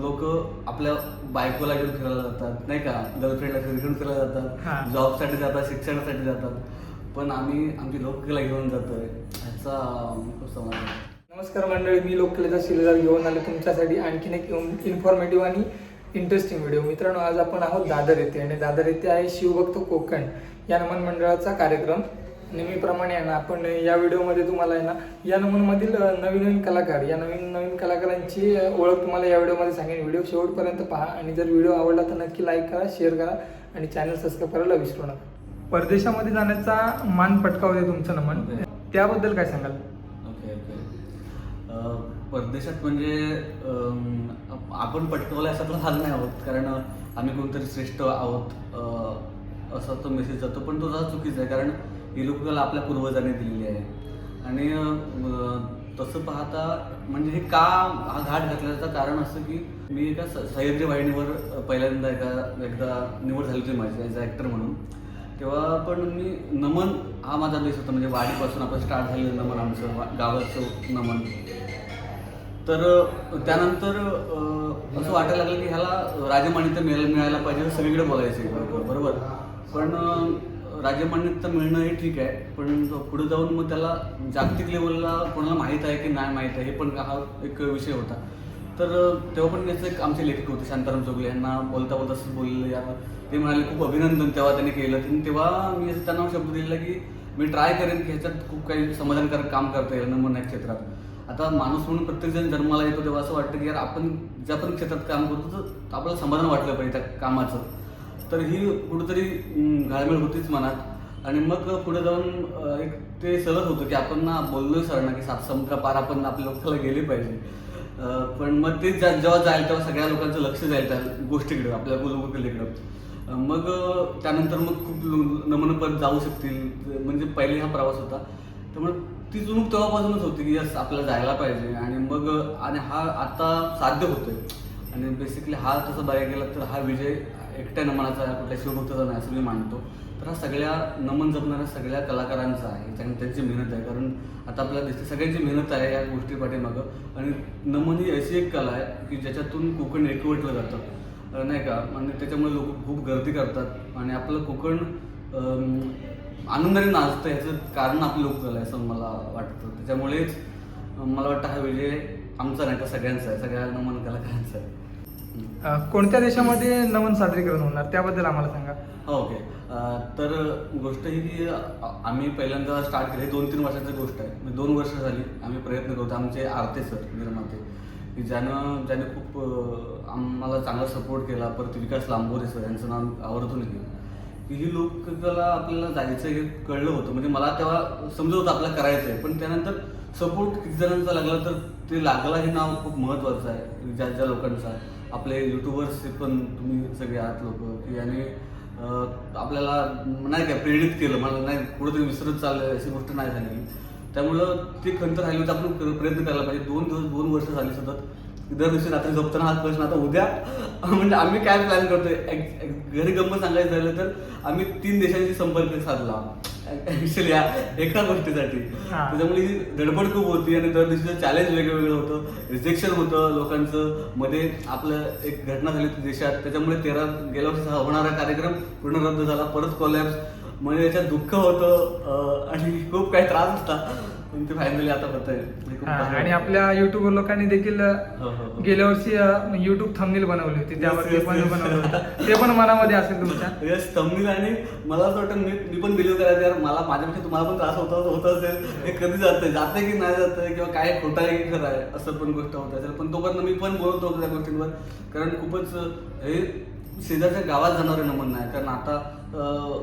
लोक आपल्या बायकोला घेऊन फिरायला जातात नाही का? गर्लफ्रेंडला घेऊन फिरायला. जातात जॉबसाठी जातात शिक्षणासाठी जातात. पण आम्ही आमची लोकला घेऊन जातोय. ह्याचा खूप समाधान आहे. नमस्कार मंडळी मी लोककलेचा शिलेदार घेऊन आलो तुमच्यासाठी. आणखीन एक इन्फॉर्मेटिव्ह आणि इंटरेस्टिंग व्हिडिओ मित्रांनो आज आपण आहोत दादर येथे. आणि दादर येथे आहे शिवभक्त कोकण या नमन मंडळाचा कार्यक्रम. नेहमीप्रमाणे आहे ना आपण या व्हिडिओमध्ये तुम्हाला आहे ना या नमनमधील नवीन नवीन कलाकार या नवीन नवीन कलाकारांची ओळख तुम्हाला या व्हिडिओमध्ये सांगेन. व्हिडिओ शेवटपर्यंत पहा आणि जर व्हिडिओ आवडला तर नक्की लाईक करा शेअर करा आणि चॅनल सबस्क्राईब करायला विसरू नका. परदेशामध्ये जाण्याचा मान पटकावते तुमचं नमन. त्याबद्दल काय सांगाल? Okay okay. परदेशात म्हणजे आपण पटकवलं याच्यातला भाग नाही आहोत. कारण आम्ही कोणतरी श्रेष्ठ आहोत असा तो मेसेज जातो. पण तो जरा चुकीचा आहे. कारण ही लोककला आपल्या पूर्वजांनी दिलेली आहे. आणि तसं पाहता म्हणजे हे का हा घाट घातल्याचं कारण असं की मी एका स- सह्याद्री वाहिनीवर पहिल्यांदा एका एकदा निवड झाली होती माझी ॲज अ ॲक्टर म्हणून. तेव्हा पण मी नमन हा माझा बेस होता. म्हणजे वाडीपासून आपण स्टार्ट झालेलं नमन आमचं गावाचं नमन. तर त्यानंतर असं वाटायला लागलं की ह्याला राजमान्यता मिळायला मिळायला पाहिजे सगळीकडे बोलायचं बरोबर. पण राजमान्यता मिळणं हे ठीक आहे पण पुढे जाऊन मग त्याला जागतिक लेवलला कोणाला माहीत आहे की नाही माहीत आहे हे पण हा एक विषय होता. तर तेव्हा पण त्याचं एक आमचे लेखक होते शांताराम चोगले यांना बोलता बोलता बोलले ते म्हणाले खूप अभिनंदन तेव्हा त्यांनी केलं. तेव्हा मी असं त्यांना शब्द दिला की मी ट्राय करेन की ह्याच्यात खूप काही समाधानकारक काम करता येईल नमन क्षेत्रात. आता माणूस म्हणून प्रत्येकजण जन्माला येतो तेव्हा असं वाटतं की यार आपण ज्या पण क्षेत्रात काम करतो तर आपल्याला समाधान वाटलं पाहिजे त्या कामाचं. तर ही कुठंतरी घालमेळ घालमेल होतीच मनात. आणि मग पुढे जाऊन एक ते सलत होतं की आपण ना बोललोय सर ना की सात समुद्र पार आपण आपल्या लोकांना गेले पाहिजे. पण मग ते ज्या- जेव्हा जाईल तेव्हा सगळ्या लोकांचं लक्ष जाईल त्या गोष्टीकडे आपल्या गुलगुकलेकडं मग त्यानंतर मग खूप नमन परत जाऊ शकतील. म्हणजे पहिले हा प्रवास होता. त्यामुळे ती चुणूक तेव्हापासूनच होती की यस आपल्याला जायला पाहिजे. आणि मग आणि हा आता साध्य होतोय. आणि बेसिकली हा तसं बघायला गेला तर हा विजय एकट्या नमनाचा कुठल्या शिवभक्ताचा नाही असं मी मानतो. तर हा सगळ्या नमन जपणाऱ्या सगळ्या कलाकारांचा आहे. कारण त्यांची मेहनत आहे. कारण आता आपल्याला दिसते सगळ्यांची मेहनत आहे या गोष्टी पाठीमागं. आणि नमन ही अशी एक कला आहे की ज्याच्यातून कोकण एकवटलं जातं. नाही का? आणि त्याच्यामुळे लोक खूप गर्दी करतात. आणि आपलं कोकण आनंदाने नाचतं ह्याचं कारण आपली लोककला आहे असं मला वाटतं. त्याच्यामुळेच मला वाटतं हा विजय आमचा नाही तर सगळ्यांचा आहे. सगळ्या नमन कलाकारांचा आहे. कोणत्या देशामध्ये नमन सादरीकरण होणार? त्याबद्दल आम्हाला सांगा. हो ओके. तर गोष्ट ही की आम्ही पहिल्यांदा स्टार्ट केली. दोन तीन वर्षाची गोष्ट आहे. म्हणजे दोन वर्ष झाली आम्ही प्रयत्न करतो. आमचे आरते सर निर्माते की ज्यानं ज्याने खूप आम्हाला चांगला सपोर्ट केला. परत विकास लांबोरे सर यांचं नाव आवर्जून घेऊन की ही लोककला आपल्याला जायचं हे कळलं होतं. म्हणजे मला तेव्हा समजत होतं आपल्याला करायचं आहे. पण त्यानंतर सपोर्ट किती जणांचा लागला तर ते लागला हे नाव खूप महत्त्वाचं आहे. ज्या ज्या लोकांचा. आपले युट्यूबर्स पण तुम्ही सगळे आहात लोक की आणि आपल्याला नाही काय प्रेरित केलं मला नाही कुठेतरी विसरत चाललं अशी गोष्ट नाही झाली. त्यामुळं ती खंत राहिली होती आपण प्रयत्न करायला पाहिजे. दोन दिवस दोन वर्ष झाली सतत दर दिवशी रात्री झोपताना हात प्रश्न आता उद्या म्हणजे आम्ही काय प्लॅन करतोय? घरी गंमत सांगायचं झालं तर आम्ही तीन देशांशी संपर्क साधला. ऍक्च्युली या एका गोष्टीसाठी. हा. त्याच्यामुळे ही धडपड खूप होती आणि दर दिवशीचं चॅलेंज वेगळं वेगळं होतं. रिजेक्शन होतं लोकांचं. मध्ये आपलं एक घटना झाली होती देशात. त्याच्यामुळे तेरा गेल्या वर्षी हा होणारा कार्यक्रम पूर्ण रद्द झाला. परत कॉलॅप्स म्हणजे याच्यात दुःख होतं अं, आणि खूप काही त्रास होता. पण ते फायनली आता होत आणि आपल्या युट्यूब लोकांनी देखील हो, हो, हो. गेल्या वर्षी युट्यूब थंबनेल बनवली होती. त्यावर Yes, ते पण yes. बनवलं होतं. ते पण मनामध्ये असेल तुमच्या? यस तमिळ आणि मला असं वाटतं मी मी पण बिलीव्ह करायचं यार मला माझ्यापेक्षा तुम्हाला पण त्रास होता होत असेल. हे कधी जातंय? जाते की नाही जातंय? किंवा काय खोटं आहे की खरं आहे? असं पण गोष्ट होत असेल. पण तोपर्यंत मी पण बोलत त्या गोष्टींवर. कारण खूपच हे शेजारच्या गावात जाणारं नमन नाही कारण आता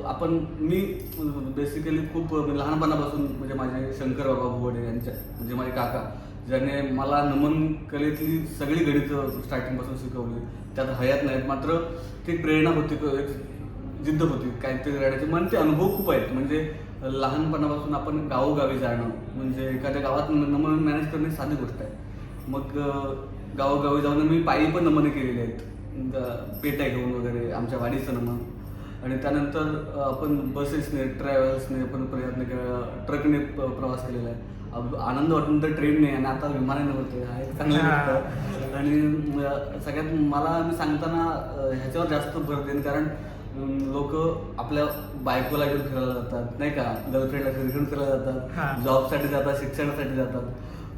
आपण मी बेसिकली खूप लहानपणापासून म्हणजे माझे शंकर बाबा भुवडे यांच्या म्हणजे माझे काका ज्याने मला नमन कलेतली सगळी गणितं स्टार्टिंगपासून शिकवली. त्यात हयात नाहीत. मात्र ती प्रेरणा होती क- एक जिद्द होती. काहीतरी राहण्याची मन ते अनुभव खूप आहेत. म्हणजे लहानपणापासून आपण गावोगावी जाणं म्हणजे एखाद्या गावात नमन मॅनेज करणे साधी गोष्ट आहे. मग गावोगावी जाऊन मी पायी पण नमनं केलेली आहेत. पेट्या घेऊन वगैरे आमच्या वाडीचं नमन आणि त्यानंतर आपण बसेसने ट्रॅव्हल्सने पण प्रयत्न केला ट्रकने प्रवास केलेला आहे अब- आनंद वाटून तर ट्रेन नाही आणि आता विमानाने होते हा एक चांगलं. गोष्ट. आणि सगळ्यात मला मी सांगताना ह्याच्यावर जास्त भर देईन कारण लोक आपल्या बायकोला घेऊन फिरायला जातात नाही का गर्लफ्रेंडला घेऊन फिरायला. जातात जॉबसाठी जातात शिक्षणासाठी जातात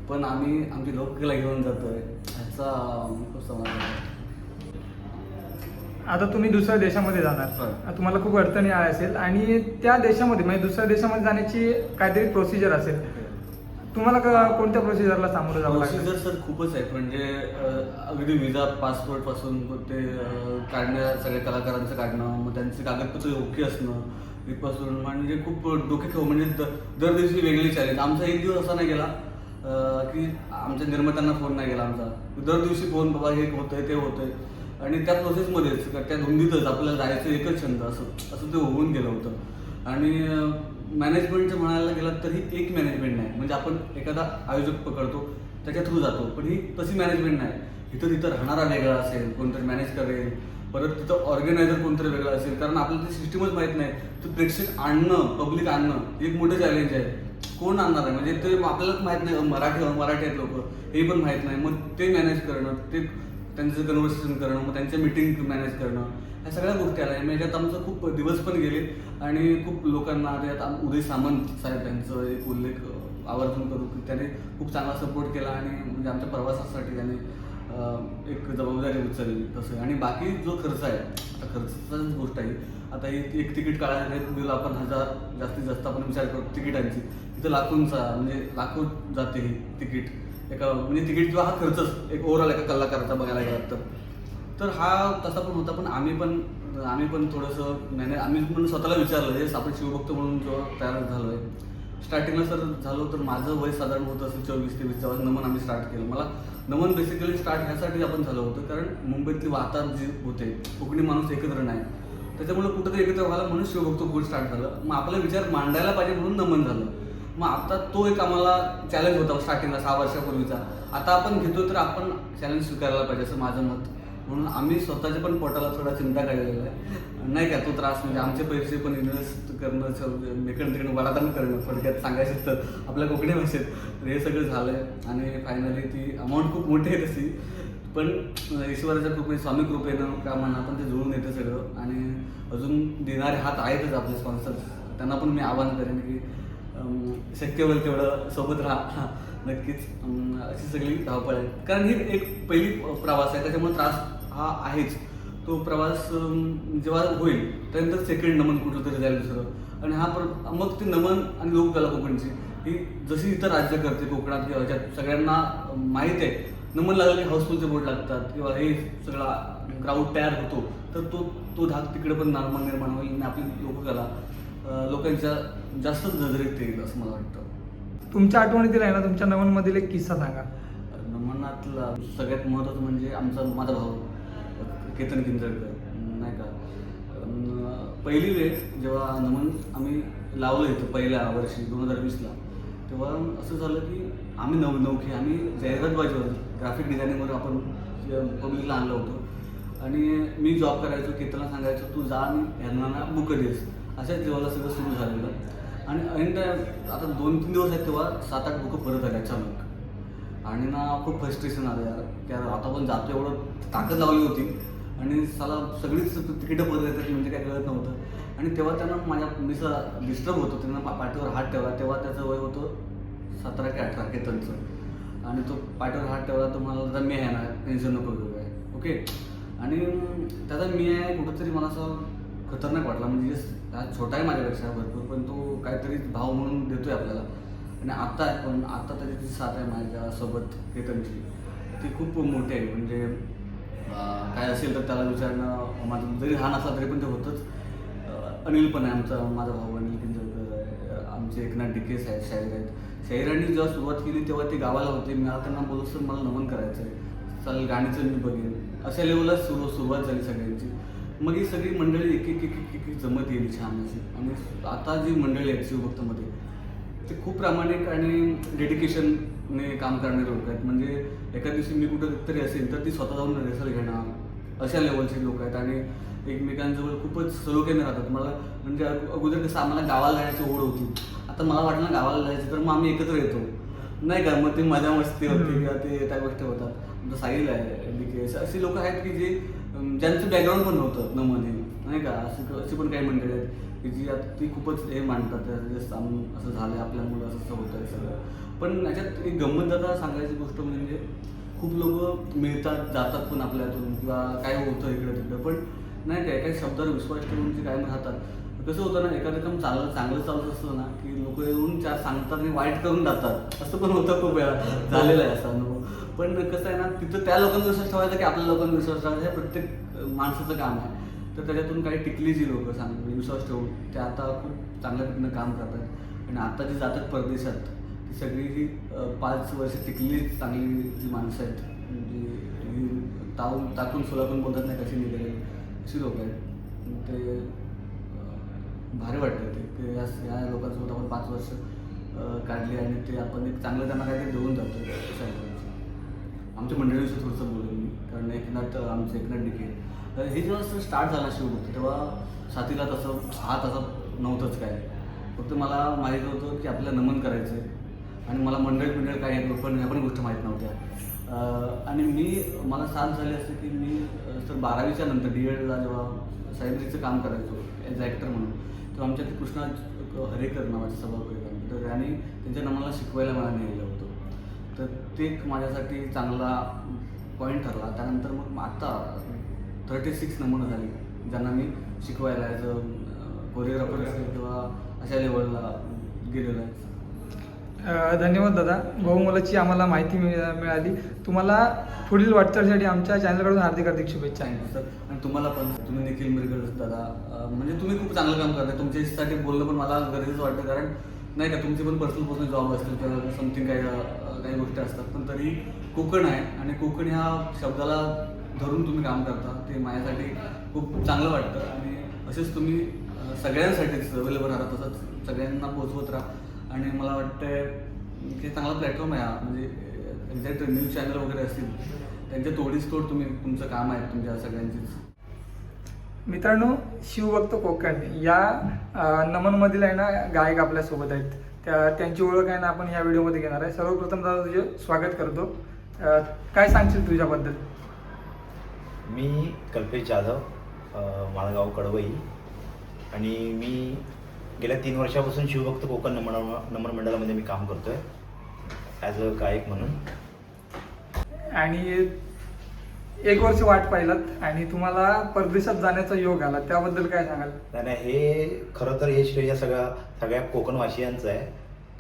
पण आम्ही आमची लोकला घेऊन जातोय ह्याचा खूप समाधान आहे. आता तुम्ही दुसऱ्या देशामध्ये जाणार. होय. तुम्हाला खूप अडचणी आल्या असेल आणि त्या देशामध्ये म्हणजे दुसऱ्या देशामध्ये जाण्याची काहीतरी प्रोसिजर असेल. तुम्हाला कोणत्या प्रोसिजरला सामोरं जावं लागेल प्रोसिजर सर खूपच आहेत. म्हणजे अगदी विजा पासपोर्टपासून ते अं, काढण्या सगळ्या कलाकारांचं काढणं मग त्यांचे कागदपत्र ओके असणं इथपासून. म्हणजे खूप डोके ठेव म्हणजे दर दिवशी वेगळी चॅलेंज आमचा एक दिवस असा नाही गेला की आमच्या निर्मात्यांना फोन नाही गेला आमचा. दर दिवशी फोन बाबा हे होतंय ते होतंय. आणि त्या प्रोसेसमध्येच त्या धुंदीतच आपल्याला जायचं एकच छंद असं असं ते होऊन गेलं होतं. आणि मॅनेजमेंटचं म्हणायला गेलं तर ही एक मॅनेजमेंट नाही. म्हणजे आपण एखादा आयोजक पकडतो त्याच्या थ्रू जातो. पण ही तशी मॅनेजमेंट नाही. इथं तिथं राहणारा वेगळा असेल कोणतरी मॅनेज करेल. परत तिथं ऑर्गनायझर कोणतरी वेगळं असेल. कारण आपल्याला ती सिस्टीमच माहीत नाही. तर प्रेक्षक आणणं पब्लिक आणणं एक मोठं चॅलेंज आहे. कोण आणणार आहे? म्हणजे ते आपल्यालाच माहीत नाही. मराठी मराठी आहेत लोक हे पण माहीत नाही. मग ते मॅनेज करणं ते त्यांचं कन्व्हर्सेशन करणं मग त्यांच्या मिटिंग मॅनेज करणं ह्या सगळ्या गोष्टी आल्या. म्हणजे याच्यात आमचं खूप दिवस पण गेले आणि खूप लोकांना त्यात उदय सामंत साहेब त्यांचं एक उल्लेख आवर्जून करू की त्याने खूप चांगला सपोर्ट केला आणि म्हणजे आमच्या प्रवासासाठी त्याने एक जबाबदारी उचलली तसं आणि बाकी जो खर्च आहे आता खर्चाच गोष्ट आहे. आता एक एक तिकीट काढायला दिलं आपण हजार जास्तीत जास्त आपण विचार करतो तिकिटांची. तिथं लाखोंचा म्हणजे लाखो जाते ही तिकीट. एका म्हणजे तिकीट किंवा हा खर्चच एक ओव्हरऑल एका कलाकाराचा बघायला गेला तर. तर हा तसा पण होता पण आम्ही पण आम्ही पण थोडंसं नाही नाही, आम्ही पण स्वतःला विचारलं हे आपण शिवभक्त म्हणून जेव्हा तयार झालो आहे स्टार्टिंगला सर झालो तर माझं वय साधारण होतं असेल चोवीस तेवीस जेव्हा नमन आम्ही स्टार्ट केलं. मला नमन बेसिकली स्टार्ट ह्यासाठी आपण झालं होतं कारण मुंबईतली वातावरण जे होते कोकणी माणूस एकत्र नाही. त्याच्यामुळे कुठंतरी एकत्र व्हायला म्हणून शिवभक्त कोण स्टार्ट झालं. मग आपला विचार मांडायला पाहिजे म्हणून नमन झालं. मग आता तो एक आम्हाला चॅलेंज होता स्टार्टिंगला सहा वर्षापूर्वीचा. आता आपण घेतो तर आपण चॅलेंज स्वीकारायला पाहिजे असं माझं मत. म्हणून आम्ही स्वतःच्या पण पोटाला थोडा चिंता काढलेला आहे. नाही का तो त्रास म्हणजे आमचे पैसे पण इन्व्हेस्ट करणं स- इकडं तिकडे वडादान करणं थोडक्यात सांगायचं तर आपल्या कोकणी भाषेत. हे सगळं झालं आहे आणि फायनली ती अमाऊंट खूप मोठी आहे तशी. पण ईश्वराच्या कृपे स्वामी कृपेनं का म्हणा पण ते जुळून येतं सगळं. आणि अजून देणारे हात आहेतच आपले स्पॉन्सर त्यांना पण मी आवाहन करेन की शक्य होईल तेवढं सोबत राहा. नक्कीच. अशी सगळी धावपळ आहे. कारण ही एक पहिली प्रवास आहे त्याच्यामुळे त्रास हा आहेच. तो प्रवास जेव्हा होईल त्यानंतर सेकंड नमन कुठलं तरी जाईल दुसरं. आणि हा पर मग ते नमन आणि लोककला कोकणची. ही जशी इतर राज्य करते कोकणात किंवा ज्यात सगळ्यांना माहीत आहे. नमन लागले हाऊसफुलचे बोर्ड लागतात किंवा हे सगळा क्राऊड तयार होतो तर तो तो धाक तिकडे पण निर्माण निर्माण होईल आणि आपली लोककला लोकांच्या जास्तच नजरेत येईल असं मला वाटतं. तुमच्या आठवणीतील आहे ना तुमच्या नवनमधील एक किस्सा सांगा. नमनातला सगळ्यात महत्त्वाचं म्हणजे आमचा माझा भाऊ केतन किंजळकर नाही का? पहिली वेळ जेव्हा नमन आम्ही लावलं इथं पहिल्या वर्षी दोन हजार वीसला तेव्हा असं झालं की आम्ही नव नौखे आम्ही जाहिरातबाजीवर ग्राफिक डिझायनिंगवर आपण पब्लिकला आणलं होतं. आणि मी जॉब करायचो केतनला सांगायचो तू जा आणि ह्यांना बुक देस अशाच जेव्हा सगळं सुरू झालेलं आणि ऐन आता दोन तीन दिवस आहेत तेव्हा सात आठ बुकं परत आले अचानक. आणि ना खूप फ्रस्ट्रेशन आलं यार. की आता पण जातो एवढं ताकद लावली होती. आणि साला सगळीच तिकीटं परत येतात म्हणजे काय कळत नव्हतं. आणि तेव्हा त्यांना माझ्या मिसला डिस्टर्ब होतो. त्यांना पा- पाठीवर हात ठेवला. तेव्हा त्याचं वय होतं सतरा की अठरा केतनचं आणि तो पाठीवर हात ठेवला तर मला आता मी आहे ना टेन्शन नको घेऊ काय ओके आणि त्याचा मी आहे कुठंतरी मला असं खतरनाक वाटला. म्हणजे हा छोटा आहे माझ्यापेक्षा भरपूर पण तो काहीतरी भाव म्हणून देतोय आपल्याला. आणि आता आहे पण आता त्याची ती साथ आहे माझ्यासोबत केतनची. ती खूप मोठी आहे म्हणजे काय असेल तर त्याला विचारणं माझं जरी हा नसला तरी पण ते होतंच. अनिल पण आहे आमचा माझा भाऊ अनिल किंजळकर आमचे एकनाथ डिके आहेत शाहीर आहेत. शाहिरांनी जेव्हा सुरुवात केली तेव्हा ते गावाला होते. मला त्यांना बोललो मला नमन करायचं आहे चालेल गाणीचं मी बघेन. अशा लेवलला सुरू सुरुवात झाली सगळ्यांची. मग ही सगळी मंडळी एक एक एक एक एक- जमत येईल छान अशी आणि आता जी मंडळी आहेत शिवभक्तमध्ये ते खूप प्रामाणिक आणि डेडिकेशनने काम करणारे लोक आहेत. म्हणजे एका दिवशी मी कुठं तरी असेल तर ती स्वतः जाऊन रिहर्सल घेणार अशा लेवलचे लोक आहेत. आणि एकमेकांजवळ खूपच सलोख्याने राहतात. मला म्हणजे अगोदर कसं आम्हाला गावाला जाण्याची ओढ होती. आता मला वाटलं गावाला जायचं तर मग आम्ही एकत्र येतो. नाही का? मग ते मजा मस्ती होती किंवा ते त्या गोष्टी होतात. साहिल आहे डीके अशी लोक आहेत की जे ज्यांचं बॅकग्राऊंड पण नव्हतं न मध्ये नाही का? अशी अशी पण काही मंडळी आहेत की जी आता ती खूपच हे मांडतात जस्ट असं झालं आपल्यामुळं असं असं होतं सगळं. पण याच्यात एक गंमत दादा सांगायची गोष्ट म्हणजे खूप लोक मिळतात जातात पण आपल्यातून किंवा काय होतं इकडं तिकडं. पण नाही काय काही शब्दावर विश्वास ठेवून जे कायम राहतात. कसं होतं ना एखादं काम चांगलं चांगलं चालत असतं ना की लोक येऊन चार सांगतात आणि वाईट करून जातात. असं पण होतं खूप वेळा. झालेलं आहे असा अनुभव. पण कसं आहे ना तिथं त्या लोकांना विश्वास ठेवायचा की आपल्या लोकांना विश्वास ठेवायचा हे प्रत्येक माणसाचं काम आहे. तर त्याच्यातून काही टिकली जी लोक सांग म्हणजे विश्वास ठेवून ते आता खूप चांगल्या पद्धतीनं काम करतात. आणि आता जी जातात परदेशात ती सगळी ही पाच वर्ष टिकली चांगली जी माणसं आहेत म्हणजे जी तावून टाकून सोलापून बोलतात नाही कशी निघाले अशी लोक आहेत. ते भारी वाटतं ते की या या लोकांसोबत आपण पाच वर्ष काढली आणि ते आपण एक चांगलं त्यांना काहीतरी देऊन जातो. आमच्या मंडळीविषयी थोडंसं बोलेल मी कारण एकनाथ आमचं एकनाथ डिके तर हे जेव्हा स्टार्ट झाला शिवभक्त तेव्हा साथीला तसं हात असं नव्हतंच काय. फक्त मला माहीत होतं की आपल्याला नमन करायचं आहे. आणि मला मंडळ मंडळ काय आहेत पण ह्या पण गोष्ट माहीत नव्हत्या. आणि मी मला साथ झाली असते की मी सर बारावीच्या नंतर डी एडला जेव्हा सायबरीचं काम करायचो ॲज ॲक्टर म्हणून तेव्हा आमच्या ते कृष्णा हरेकर नावाचे सभागृह तर त्यांनी त्यांच्या नामाला शिकवायला मला नेलं. तर ते एक माझ्यासाठी चांगला पॉईंट ठरला. त्यानंतर मग आता थर्टी सिक्स नमुना झाली. ज्यांना मी शिकवायला ॲज अ कोरिओग्राफर असेल किंवा अशा लेवलला गेलेलो आहे. धन्यवाद दादा. बहुमोलाची आम्हाला माहिती मिळ- मिळाली. तुम्हाला पुढील वाटचालीसाठी आमच्या चॅनलकडून हार्दिक हार्दिक शुभेच्छा. थँक्यू सर आणि तुम्हाला पण तुम्ही निखिल मिरकर दादा. म्हणजे तुम्ही खूप चांगलं काम करताय. तुमच्यासाठी बोलणं पण मला गरजेचं वाटतं. कारण नाही का तुमची पण पर्सनल पर्सनल जॉब असतील किंवा समथिंग काही काही गोष्टी असतात. पण तरी कोकण आहे आणि कोकण ह्या शब्दाला धरून तुम्ही काम करता. ते माझ्यासाठी खूप चांगलं वाटतं. आणि असेच तुम्ही सगळ्यांसाठीच अवेलेबल राहता तसंच सगळ्यांना पोचवत राहा. आणि मला वाटतंय की चांगला प्लॅटफॉर्म आहे हा. म्हणजे एक्झॅक्ट न्यूज चॅनल वगैरे असतील त्यांच्या तोडीस तोड तुम्ही तुमचं काम आहे तुमच्या सगळ्यांचीच. मित्रांनो शिवभक्त कोकण या नमनमधील आहे ना गायक आपल्यासोबत आहेत. त्या त्यांची ओळख आहे ना आपण या व्हिडिओमध्ये घेणार आहे. सर्वप्रथम दादा तुझे स्वागत करतो. काय सांगशील तुझ्याबद्दल? मी कल्पेश जाधव अ, माझं गाव कडवई. आणि मी गेल्या तीन वर्षापासून शिवभक्त कोकण नमन नमन मंडळामध्ये मी काम करतो आहे ॲज अ गायक म्हणून. आणि एक वर्ष वाट पाहिलात आणि तुम्हाला परदेशात जाण्याचा योग आला. त्याबद्दल काय सांगाल? नाही नाही हे खरं तर हे श्रेय या सगळ्या सगळ्या कोकणवासियांचं आहे.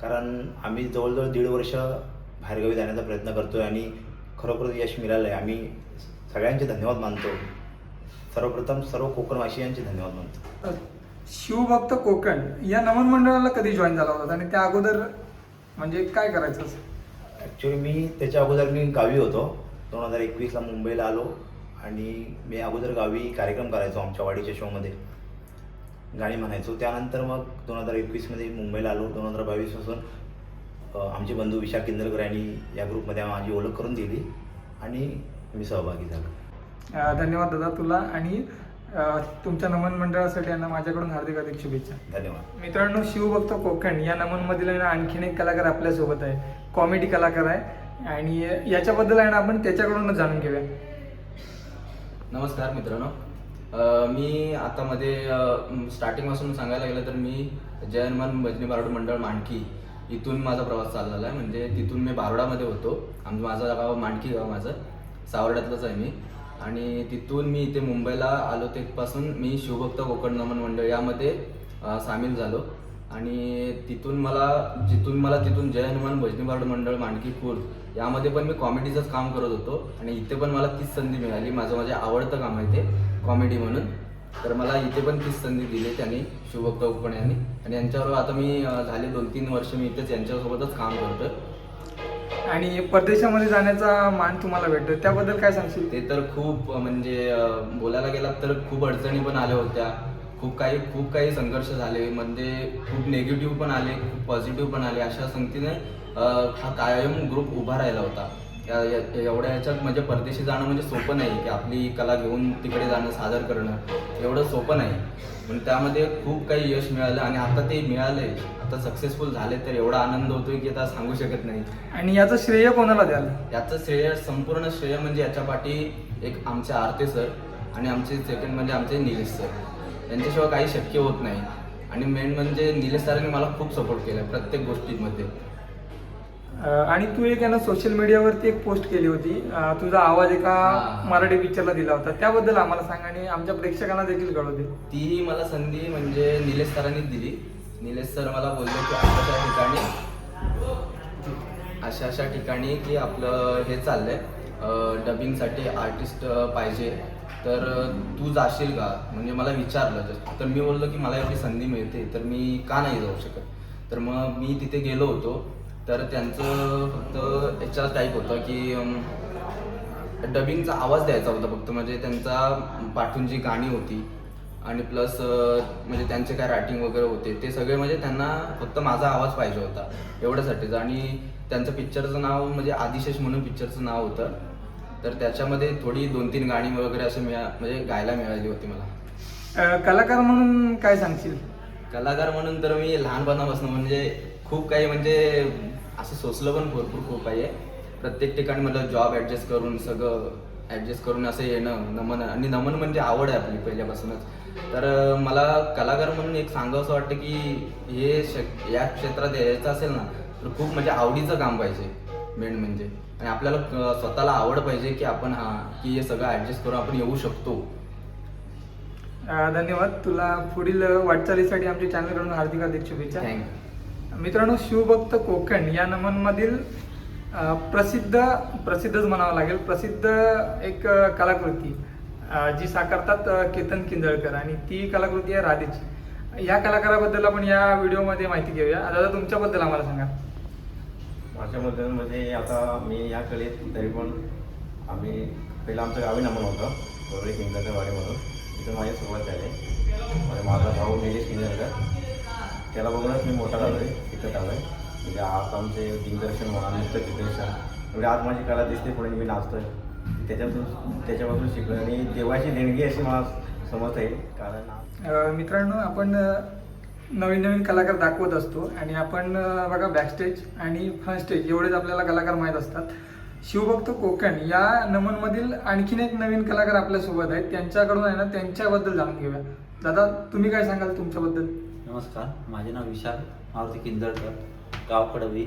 कारण आम्ही जवळजवळ दीड वर्ष बाहेरगावी जाण्याचा प्रयत्न करतो आहे आणि खरोखर यश मिळालं आहे आम्ही सगळ्यांचे धन्यवाद मानतो. सर्वप्रथम सर्व कोकणवासियांचे धन्यवाद मानतो. शिवभक्त कोकण या नमन मंडळाला कधी जॉईन झाला होता? आणि त्या अगोदर म्हणजे काय करायचं? ॲक्च्युली मी त्याच्या अगोदर मी गावी होतो. दोन हजार एकवीसला मुंबईला आलो आणि मी अगोदर गावी कार्यक्रम करायचो आमच्या वाडीच्या शोमध्ये गाणी म्हणायचो. त्यानंतर मग दोन हजार एकवीसमध्ये मुंबईला आलो. दोन हजार बावीसपासून आमचे बंधू विशाख किंदरकर यांनी या ग्रुपमध्ये माझी ओळख करून दिली आणि मी सहभागी झालो. धन्यवाद दादा तुला आणि तुमच्या नमन मंडळासाठी यांना माझ्याकडून हार्दिक हार्दिक शुभेच्छा. धन्यवाद. मित्रांनो शिवभक्त कोकण या नमनमधील आणखीन एक कलाकार आपल्यासोबत आहे. कॉमेडी कलाकार आहे. आणि याच्याबद्दल आहे ना आपण त्याच्याकडूनच जाणून घेऊया. नमस्कार मित्रांनो. मी आता मध्ये स्टार्टिंगपासून सांगायला गेलं तर मी जय हनुमान भजनी बारोड मंडळ मांडकी इथून माझा प्रवास चाललेला आहे. म्हणजे तिथून मी बारोडामध्ये होतो. आम माझं गाव मांडकी गाव माझं. सावर्ड्यातलंच आहे मी. आणि तिथून मी इथे मुंबईला आलो तेपासून मी शिवभक्त कोकण नमन मंडळ यामध्ये सामील झालो. आणि तिथून मला जिथून मला तिथून जय हनुमान भजनी बारोड मंडळ मांडकी खुर्द यामध्ये पण मी कॉमेडीचंच काम करत होतो आणि इथे पण मला तीच संधी मिळाली. माझं माझे आवडतं काम आहे ते कॉमेडी म्हणून. तर मला इथे पण तीच संधी दिली त्यांनी शिवभक्त कोकण यांनी. आणि यांच्याबरोबर आता मी झाले दोन तीन वर्ष मी इथेच यांच्यासोबतच काम करतोय. आणि परदेशामध्ये जाण्याचा मान तुम्हाला भेटतो त्याबद्दल काय सांगशील? ते तर खूप म्हणजे बोलायला गेलात तर खूप अडचणी पण आल्या होत्या. खूप काही खूप काही संघर्ष झाले. म्हणजे खूप नेगेटिव्ह पण आले खूप पॉझिटिव्ह पण आले. अशा संगतीने हा कायम ग्रुप उभा राहिला होता. एवढ्या याच्यात म्हणजे परदेशी जाणं म्हणजे सोपं नाही की आपली कला घेऊन तिकडे जाणं सादर करणं. एवढं सोपं नाही. पण त्यामध्ये खूप काही यश मिळालं आणि आता ते मिळालंय आता सक्सेसफुल झाले तर एवढा आनंद होतोय की आता सांगू शकत नाही. आणि याचं श्रेय कोणाला द्याल? याचं श्रेय संपूर्ण श्रेय म्हणजे याच्या पाठी एक आमचे आरते सर आणि आमचे सेकंड म्हणजे आमचे निलेश सर. यांच्याशिवाय काही शक्य होत नाही. आणि मेन म्हणजे निलेश सरांनी मला खूप सपोर्ट केला प्रत्येक गोष्टींमध्ये. आणि तू एक आहे ना सोशल मीडियावरती एक पोस्ट केली होती. तुझा आवाज एका. मराठी पिक्चरला दिला होता. त्याबद्दल आम्हाला सांग आणि आमच्या प्रेक्षकांना देखील कळू दे. ती मला संधी म्हणजे निलेश सरांनीच दिली. निलेश सर मला बोलले की अशा अशा ठिकाणी अशा अशा ठिकाणी की आपलं हे चाललंय. डबिंगसाठी आर्टिस्ट पाहिजे. तर तू जाशील का? म्हणजे मला विचारलं जस्ट तर मी बोललो की मला एवढी संधी मिळते तर मी का नाही जाऊ शकत? तर मग मी तिथे गेलो होतो तर त्यांचं फक्त याच्या टाईप होतं की डबिंगचा आवाज द्यायचा होता फक्त. म्हणजे त्यांचा पाठून जी गाणी होती आणि प्लस म्हणजे त्यांचे काय रायटिंग वगैरे होते ते सगळे म्हणजे त्यांना फक्त माझा आवाज पाहिजे होता एवढ्यासाठीच. आणि त्यांचं पिक्चरचं नाव म्हणजे आदिशेष म्हणून पिक्चरचं नाव होतं. तर त्याच्यामध्ये थोडी दोन तीन गाणी वगैरे असे मिळा म्हणजे गायला मिळाली होती मला. कलाकार म्हणून काय सांगशील? कलाकार म्हणून तर मी लहानपणापासून म्हणजे खूप काही म्हणजे असं सोचलं पण भरपूर खूप काही आहे. प्रत्येक ठिकाणी मला जॉब ॲडजस्ट करून सगळं ॲडजस्ट करून असं येणं नमन आणि नमन म्हणजे आवड आहे आपली पहिल्यापासूनच. तर मला कलाकार म्हणून एक सांगावं असं वाटतं की हे शक या क्षेत्रात यायचं असेल ना तर खूप म्हणजे आवडीचं काम पाहिजे मेन म्हणजे. आणि आपल्याला स्वतःला आवड पाहिजे की आपण हा की हे सगळं ॲडजस्ट करून आपण येऊ शकतो. धन्यवाद. तुला पुढील वाटचालीसाठी आमच्या चॅनलकडून हार्दिक हार्दिक शुभेच्छा. थँक्यू मित्रांनो शिवभक्त कोकण या नमनमधील प्रसिद्ध प्रसिद्धच म्हणावं लागेल प्रसिद्ध एक कलाकृती जी साकारतात केतन किंजळकर आणि ती कलाकृती आहे राधेची. या कलाकाराबद्दल आपण या व्हिडिओमध्ये माहिती घेऊया. दादा तुमच्याबद्दल आम्हाला सांगा. माझ्याबद्दल म्हणजे आता मी या कलेत तरी पण आम्ही पहिलं आमचं गावी नमन होतं बरोबर किंजरकर वाडी म्हणून तिथून माझी सुरुवात झाली. म्हणजे माझा भाऊ निलेश किंजरकर. त्याला बघूनच मी मोठा झालो आहे तिथं आलो आहे म्हणजे आज आमचे दिग्दर्शन म्हणा नृत्य दिग्दर्शन म्हणजे आज माझी कला दिसते पुढे मी नाचतोय. त्याच्यातून त्याच्यापासून शिकलो आणि देवाची देणगी अशी मला समजत आहे कारण मित्रांनो आपण नवीन नवीन कलाकार दाखवत असतो आणि आपण बघा बॅकस्टेज आणि फ्रंट स्टेज एवढेच आपल्याला कलाकार माहीत असतात. शिवभक्त कोकण या नमनमधील आणखीन एक नवीन कलाकार आपल्यासोबत आहेत. त्यांच्याकडून आहे ना त्यांच्याबद्दल जाणून घेऊया. दादा तुम्ही काय सांगाल तुमच्याबद्दल? नमस्कार माझे नाव विशाल मारुती किंदळकर गाव कडवी.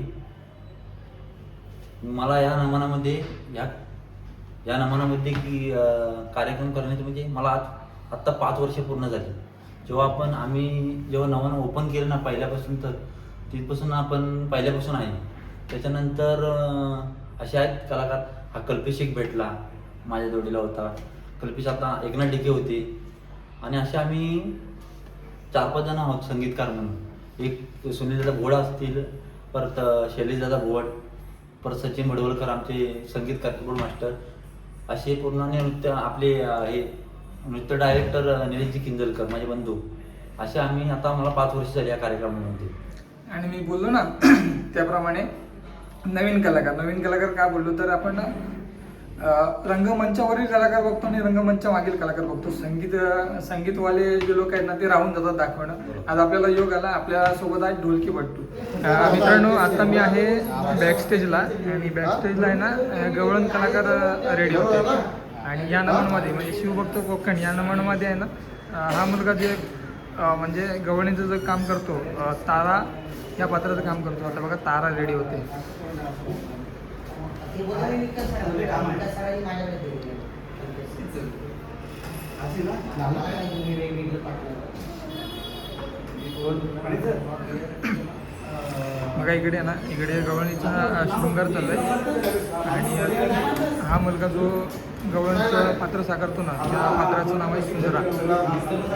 मला या नमनामध्ये या या नमनामध्ये की कार्यक्रम करण्याचे म्हणजे मला आज आत्ता पाच वर्ष पूर्ण झाली. जेव्हा आपण आम्ही जेव्हा नवानं ओपन केलं ना पहिल्यापासून तर तिथपासून आपण पहिल्यापासून आहे. त्याच्यानंतर असे आहेत कलाकार. हा कल्पेश एक भेटला माझ्या जोडीला होता. कल्पेश आता एकनाथ डिके होते. आणि असे आम्ही चार पाच जण आहोत संगीतकार म्हणून. एक सुनीलदादा भोळा असतील परत शैलेशदादा भोवड परत सचिन भडवलकर आमचे संगीतकार मास्टर. असे पूर्ण नृत्य आपले हे नृत्य डायरेक्टर निलेशजी किंजलकर माझे बंधू. असे आम्ही आता मला पाच वर्ष झाली या कार्यक्रमामध्ये. आणि मी बोललो ना त्याप्रमाणे नवीन कलाकार. नवीन कलाकार का बोललो तर आपण रंगमंचावरील कलाकार बघतो आणि रंगमंचा मागील कलाकार बघतो. संगीत संगीतवाले जे लोक आहेत ना ते राहून जातात दाखवणं. आज आपल्याला योग आला आपल्यासोबत आहे ढोलकी भट्टू मित्रांनो आता मी आहे बॅकस्टेजला आणि बॅकस्टेजला आहे ना गवळण कलाकार रेडी होते. आणि या नमनमध्ये म्हणजे शिवभक्त कोकण या नमनमध्ये आहे ना हा मुलगा जे म्हणजे गवळणीचं जे काम करतो तारा या पात्राचं काम करतो. आता बघा तारा रेडी होते. बघा इकडे ना इकडे गवळणीचा शृंगार चाललाय. आहे आणि हा मुलगा जो गवळणीचं पात्र साकारतो ना त्या पात्राचं नाव आहे सुंदरा.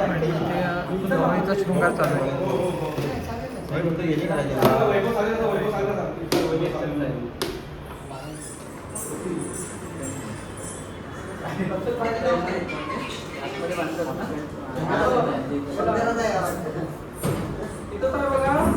आणि त्या गवळणीचा शृंगार चाललाय. आहे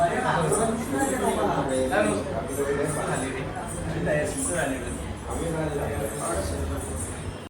पंच्याहत्तर